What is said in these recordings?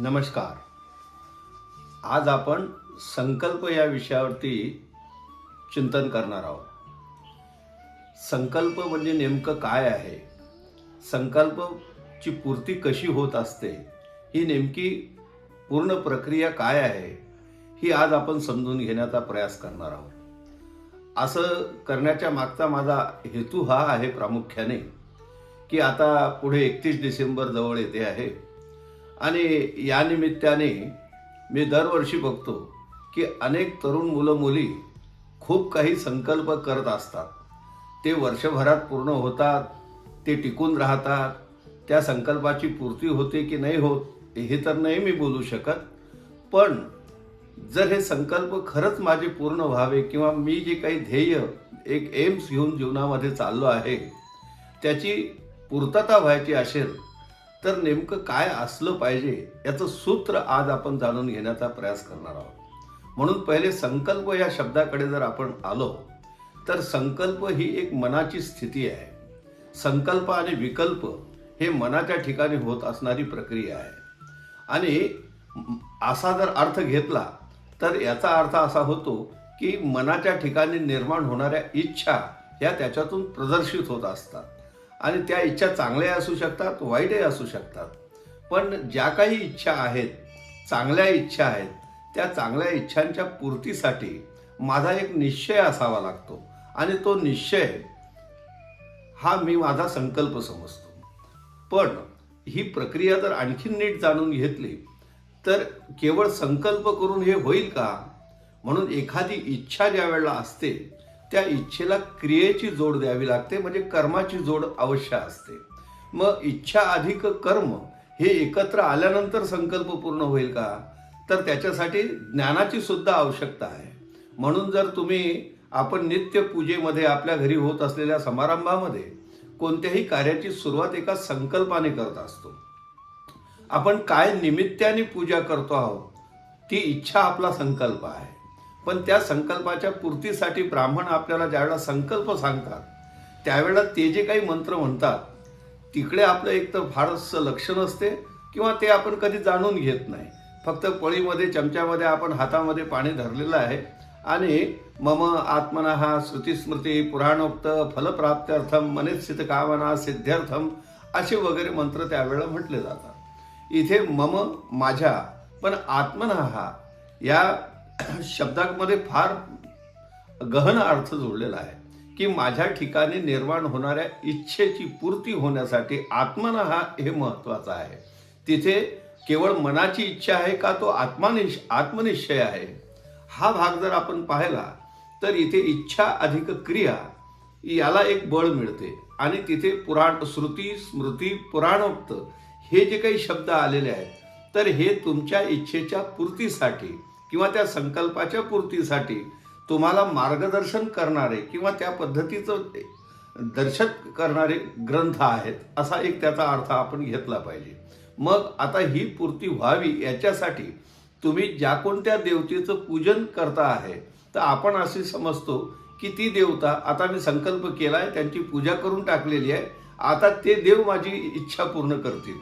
नमस्कार. आज आपण संकल्प या विषयावरती चिंतन करणार आहोत. संकल्प म्हणजे नेमकं काय आहे? संकल्पची पूर्ती कशी होत असते? ही नेमकी पूर्ण प्रक्रिया काय आहे? ही आज आपण समजून घेण्याचा प्रयास करणार आहोत. असं करण्याच्या मागचा माझा हेतू हा आहे प्रामुख्याने की आता पुढे एकतीस डिसेंबर जवळ येते आहे. आणि या निमित्ताने मी दरवर्षी बघतो की अनेक तरुण मुलं मुली खूप काही संकल्प करत असतात. ते वर्षभरात पूर्ण होतात ते टिकून राहतात त्या संकल्पाची पूर्ती होते की नाही होत हे तर नाही मी बोलू शकत. पण जर हे संकल्प खरंच माझे पूर्ण व्हावे किंवा मी जे काही ध्येय एक एम्स घेऊन जीवनामध्ये चाललो आहे त्याची पूर्तता व्हायची असेल तर नेमकं काय असलं पाहिजे याचं सूत्र आज आपण जाणून घेण्याचा प्रयास करणार आहोत. म्हणून पहिले संकल्प या शब्दाकडे जर आपण आलो तर संकल्प ही एक मनाची स्थिती आहे. संकल्प आणि विकल्प हे मनाच्या ठिकाणी होत असणारी प्रक्रिया आहे. आणि असा जर अर्थ घेतला तर याचा अर्थ असा होतो की मनाच्या ठिकाणी निर्माण होणाऱ्या इच्छा या त्याच्यातून प्रदर्शित होत असतात. आणि त्या इच्छा चांगल्याही असू शकतात वाईटही असू शकतात. पण ज्या काही इच्छा आहेत चांगल्या इच्छा आहेत त्या चांगल्या इच्छांच्या पूर्तीसाठी माझा एक निश्चय असावा लागतो. आणि तो निश्चय हा मी माझा संकल्प समजतो. पण ही प्रक्रिया जर आणखीन नीट जाणून घेतली तर केवळ संकल्प करून हे होईल का? म्हणून एखादी इच्छा ज्या वेळेला असते त्या इच्छेला क्रियेची जोड द्यावी लागते म्हणजे कर्माची जोड अवश्य असते. मग इच्छा अधिक कर्म हे एकत्र आल्यानंतर संकल्प पूर्ण होईल का? तर त्याच्यासाठी ज्ञानाची सुद्धा आवश्यकता आहे. म्हणून जर तुम्ही आपण नित्य पूजेमध्ये आपल्या घरी होत असलेल्या समारंभामध्ये कोणत्याही कार्याची सुरुवात एका संकल्पाने करत असतो. आपण काय निमित्ताने पूजा करतो आहोत ती इच्छा आपला संकल्प आहे. पण त्या संकल्पाच्या पूर्तीसाठी ब्राह्मण आपल्याला ज्यावेळेला संकल्प सांगतात त्यावेळेला ते जे काही मंत्र म्हणतात तिकडे आपलं एक तर फारसं लक्ष नसते किंवा ते आपण कधी जाणून घेत नाही. फक्त पळीमध्ये चमच्यामध्ये आपण हातामध्ये पाणी धरलेलं आहे आणि मम आत्मना श्रुतीस्मृती पुराणोक्त फलप्राप्त्यर्थम मनिस्थित कामना सिद्ध्यर्थम असे वगैरे मंत्र त्यावेळेला म्हटले जातात. इथे मम माझ्या पण आत्मना या शब्दामध्ये फार गहन अर्थ जोडलेला आहे की माझ्या ठिकाणी निर्माण होणाऱ्या इच्छेची पूर्ती होण्यासाठी आत्मन हा हे महत्वाचं आहे. तिथे केवळ मनाची इच्छा आहे का तो आत्मानिश आत्मनिश्चय आहे? हा भाग जर आपण पाहिला तर इथे इच्छा अधिक क्रिया याला एक बळ मिळते आणि तिथे पुराण श्रुती स्मृती पुराणोक्त हे जे काही शब्द आलेले आहेत तर हे तुमच्या इच्छेच्या पूर्तीसाठी किंवा त्या संकल्पाच्या पूर्तीसाठी तुम्हाला मार्गदर्शन करणारे किंवा त्या पद्धतीचं दर्शक करणारे ग्रंथ आहेत असा एक त्याचा अर्थ आपण घेतला पाहिजे. मग आता ही पूर्ती व्हावी याच्यासाठी तुम्ही ज्या कोणत्या देवतेचं पूजन करता आहे तर आपण असे समजतो की ती देवता आता मी संकल्प केला आहे त्यांची पूजा करून टाकलेली आहे आता ते देव माझी इच्छा पूर्ण करतील.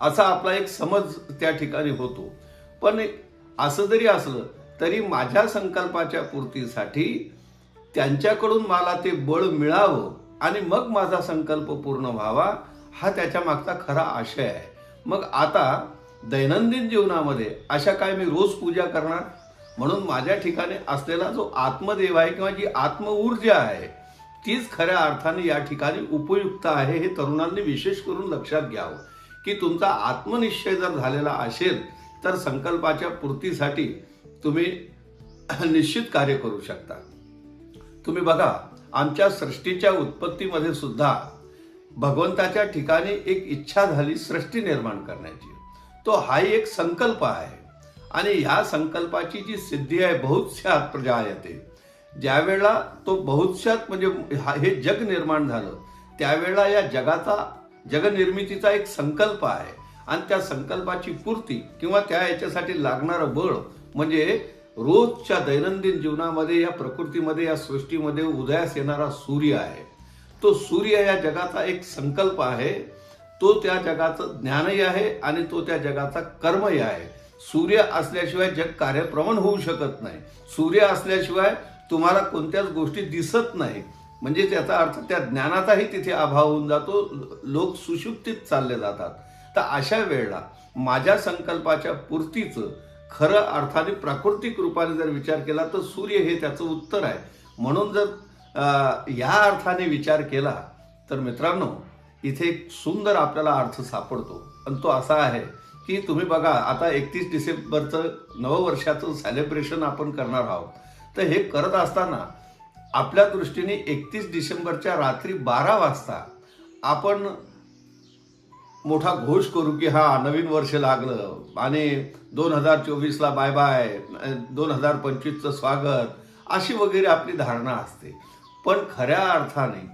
असा आपला एक समज त्या ठिकाणी होतो. पण असं जरी असलं तरी माझ्या संकल्पाच्या पूर्तीसाठी त्यांच्याकडून मला ते बळ मिळावं आणि मग माझा संकल्प पूर्ण व्हावा हा त्याच्या मागचा खरा आशय आहे. मग आता दैनंदिन जीवनामध्ये अशा काय मी रोज पूजा करणार? म्हणून माझ्या ठिकाणी असलेला जो आत्मदेव आहे किंवा जी आत्म ऊर्जा आहे तीच खऱ्या अर्थाने या ठिकाणी उपयुक्त आहे हे तरुणांनी विशेष करून लक्षात घ्यावं. की तुमचा आत्मनिश्चय जर झालेला असेल तर संकल्पाच्या पूर्तीसाठी तुम्ही निश्चित कार्य करू शकता. तुम्ही बघा आमच्या सृष्टीच्या उत्पत्तीमध्ये सुद्धा भगवंताच्या ठिकाणी एक इच्छा झाली सृष्टी निर्माण करण्याची. तो हा एक संकल्प आहे. आणि ह्या संकल्पाची जी सिद्धी आहे बहुत्स्यात प्रजायते ज्यावेळेला तो बहुतशात म्हणजे हा- हे जग निर्माण झालं त्यावेळेला या जगाचा जगनिर्मितीचा एक संकल्प आहे. आणि त्या संकल्पाची पूर्ती किंवा त्या याच्यासाठी लागणारं बळ म्हणजे रोजच्या दैनंदिन जीवनामध्ये या प्रकृतीमध्ये या सृष्टीमध्ये उदयास येणारा सूर्य आहे. तो सूर्य या जगाचा एक संकल्प आहे. तो त्या जगाचं ज्ञानही आहे आणि तो त्या जगाचा कर्मही आहे. सूर्य असल्याशिवाय जग कार्यप्रमाण होऊ शकत नाही. सूर्य असल्याशिवाय तुम्हाला कोणत्याच गोष्टी दिसत नाही. म्हणजे त्याचा अर्थ त्या ज्ञानाचाही तिथे अभाव होऊन जातो. लोक सुषुप्तीत चालले जातात. तर अशा वेळेला माझ्या संकल्पाच्या पूर्तीचं खरं अर्थाने प्राकृतिक रूपाने जर विचार केला तर सूर्य हे त्याचं उत्तर आहे. म्हणून जर या अर्थाने विचार केला तर मित्रांनो इथे एक सुंदर आपल्याला अर्थ सापडतो. आणि तो असा आहे की तुम्ही बघा आता एकतीस डिसेंबरचं नववर्षाचं सेलिब्रेशन आपण करणार आहोत. तर हे करत असताना आपल्या दृष्टीने एकतीस डिसेंबरच्या रात्री बारा वाजता आपण मोठा घोष करू की हा नवीन वर्ष लागलं. आणि दोन हजार चोवीसला बाय बाय दोन हजार पंचवीसचं स्वागत अशी वगैरे आपली धारणा असते. पण खऱ्या अर्थाने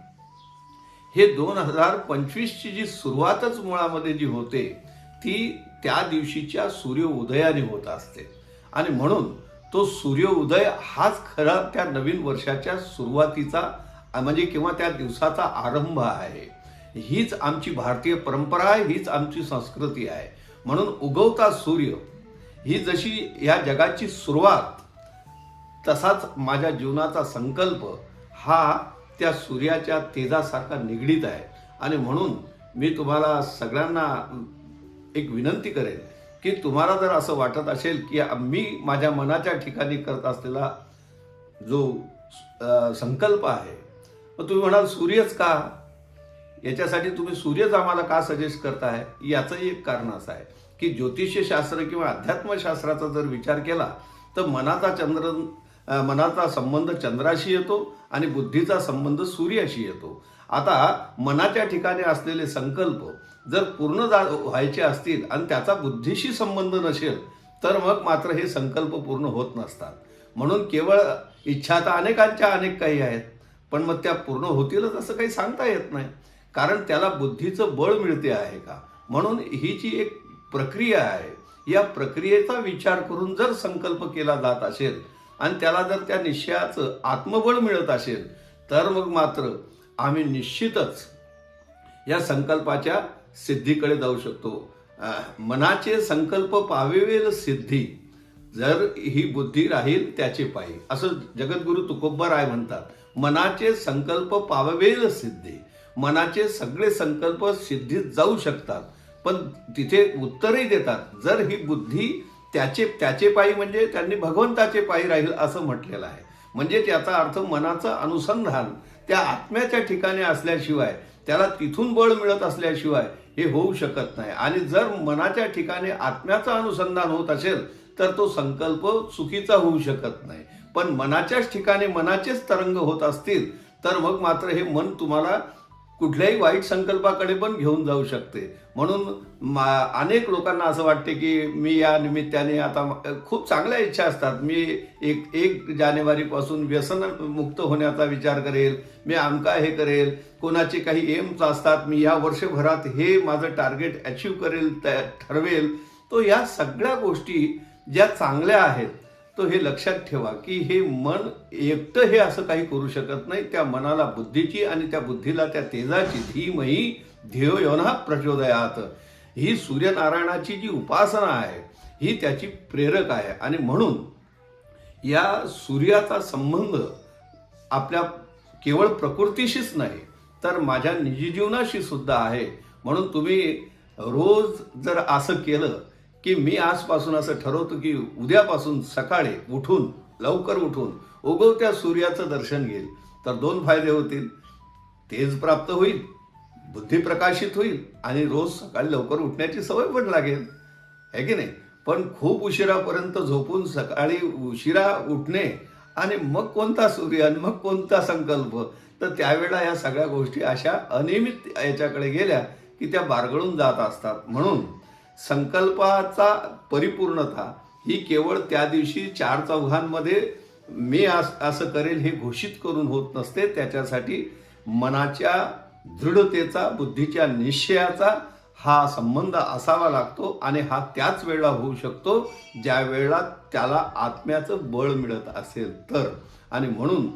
हे दोन हजार पंचवीसची जी सुरुवातच मुळामध्ये जी होते ती त्या दिवशीच्या सूर्योदयाने होत असते. आणि म्हणून तो सूर्योदय हाच खरा त्या नवीन वर्षाच्या सुरुवातीचा म्हणजे किंवा त्या दिवसाचा आरंभ आहे. हीच आमची भारतीय परंपरा आहे हीच आमची संस्कृती आहे. म्हणून उगवता सूर्य ही जशी या जगाची सुरुवात तसाच माझ्या जीवनाचा संकल्प हा त्या सूर्याच्या तेजासारखा निगडीत आहे. आणि म्हणून मी तुम्हाला सगळ्यांना एक विनंती करेन की तुम्हाला जर असं वाटत असेल की मी माझ्या मनाच्या ठिकाणी करत असलेला जो संकल्प आहे मग तुम्ही म्हणाल सूर्यच का? याच्यासाठी तुम्ही सूर्यच आम्हाला का सजेस्ट करताय? याचंही एक कारण असं आहे की ज्योतिषशास्त्र किंवा अध्यात्मशास्त्राचा जर विचार केला तर मनाचा चंद्र मनाचा संबंध चंद्राशी येतो आणि बुद्धीचा संबंध सूर्याशी येतो. आता मनाच्या ठिकाणी असलेले संकल्प जर पूर्ण जा व्हायचे असतील आणि त्याचा बुद्धीशी संबंध नसेल तर मग मात्र हे संकल्प पूर्ण होत नसतात. म्हणून केवळ इच्छा तर अनेकांच्या अनेक काही आहेत पण मग त्या पूर्ण होतीलच असं काही सांगता येत नाही. कारण त्याला बुद्धीचं बळ मिळते आहे का? म्हणून ही जी एक प्रक्रिया आहे. या प्रक्रियेचा विचार करून जर संकल्प केला जात असेल आणि त्याला जर त्या निश्चयाचं आत्मबळ मिळत असेल तर मग मात्र आम्ही निश्चितच या संकल्पाच्या सिद्धीकडे जाऊ शकतो. मनाचे संकल्प पावेवेल सिद्धी. जर ही बुद्धी राहील त्याचे पायी. असं जगद्गुरु तुकोब्बा राय म्हणतात मनाचे संकल्प पाववेल सिद्धी. मनाचे सगळे संकल्प सिद्धीत जाऊ शकतात. पण तिथे उत्तरही देतात. जर ही बुद्धी त्याचे त्याचे पायी म्हणजे त्यांनी भगवंताचे पायी राहील असं म्हटलेलं आहे. म्हणजे त्याचा अर्थ मनाचं अनुसंधान त्या आत्म्याच्या ठिकाणी असल्याशिवाय त्याला तिथून बळ मिळत असल्याशिवाय हे होऊ शकत नाही. आणि जर मनाच्या ठिकाणी आत्म्याचं अनुसंधान होत असेल तर तो संकल्प चुकीचा होऊ शकत नाही. पण मनाच्याच ठिकाणी मनाचेच तरंग होत असतील तर मग मात्र हे मन तुम्हाला कुठल्याही वाईट संकल्पाकडे पण घेऊन जाऊ शकते. म्हणून मा- अनेक लोकांना असं वाटते की मी या निमित्ताने आता खूप चांगल्या इच्छा असतात. मी एक एक जानेवारीपासून व्यसन मुक्त होण्याचा विचार करेल मी आमका हे करेल कोणाचे काही एम्स असतात मी या वर्षभरात हे माझं टार्गेट अचीव करेल त्या- ठरवेल. तो या सगळ्या गोष्टी ज्या चांगल्या आहेत तो हे लक्षात ठेवा की हे मन एकटं हे असं काही करू शकत नाही. त्या मनाला बुद्धीची आणि त्या बुद्धीला त्या तेजाची धीमही ध्येय योना प्रचोदयात. ही सूर्यनारायणाची जी उपासना आहे ही त्याची प्रेरक आहे. आणि म्हणून या सूर्याचा संबंध आपल्या केवळ प्रकृतीशीच नाही तर माझ्या निजी जीवनाशी सुद्धा आहे. म्हणून तुम्ही रोज जर असं केलं की मी आजपासून असं ठरवतो की उद्यापासून सकाळी उठून लवकर उठून उगवत्या सूर्याचं दर्शन घेईल. तर दोन फायदे होतील. तेज प्राप्त होईल बुद्धी प्रकाशित होईल आणि रोज सकाळी लवकर उठण्याची सवय पण लागेल. आहे की नाही? पण खूप उशिरापर्यंत झोपून सकाळी उशिरा उठणे आणि मग कोणता सूर्य आणि मग कोणता संकल्प? तर त्यावेळेला ह्या सगळ्या गोष्टी अशा अनियमित याच्याकडे गेल्या की त्या बारगळून जात असतात. म्हणून संकल्पाचा परिपूर्णता ही केवळ त्या दिवशी चार चौघांमध्ये मी अस- असं करेल हे घोषित करून होत नसते. त्याच्यासाठी मनाच्या दृढतेचा बुद्धीच्या निश्चयाचा हा संबंध असावा लागतो आणि हा त्याच वेळेला होऊ शकतो ज्या वेळेला त्याला आत्म्याचं बळ मिळत असेल तर. आणि म्हणून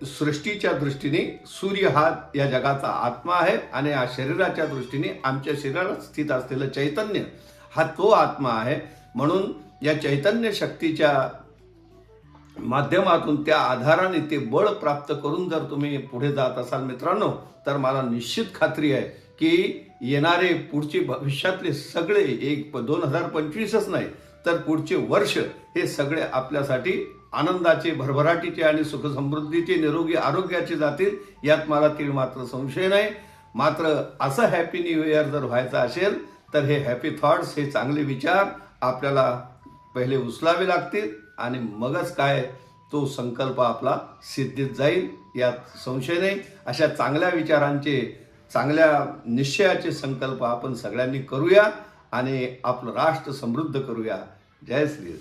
सृष्टीच्या दृष्टीने सूर्य हा या जगाचा आत्मा आहे आणि या शरीराच्या दृष्टीने आमच्या शरीरात स्थित असलेलं चैतन्य हा तो आत्मा आहे. म्हणून या चैतन्य शक्तीच्या माध्यमातून त्या आधाराने ते बळ प्राप्त करून जर तुम्ही पुढे जात असाल मित्रांनो तर मला निश्चित खात्री आहे की येणारे पुढचे भविष्यातले सगळे एक दोन हजार पंचवीसच नाही तर पुढचे वर्ष हे सगळे आपल्यासाठी आनंदाचे भरभराटीचे आणि सुखसमृद्धीचे निरोगी आरोग्याचे जातील यात मला तीळ मात्र संशय नाही. मात्र असं हॅपी न्यू इयर जर व्हायचं असेल तर हे हॅपी थॉट्स हे चांगले विचार आपल्याला पहिले उचलावे लागतील आणि मगच काय तो संकल्प आपला सिद्धीत जाईल यात संशय नाही. अशा चांगल्या विचारांचे चांगल्या निश्चयाचे संकल्प आपण सगळ्यांनी करूया आणि आपलं राष्ट्र समृद्ध करूया. जय श्री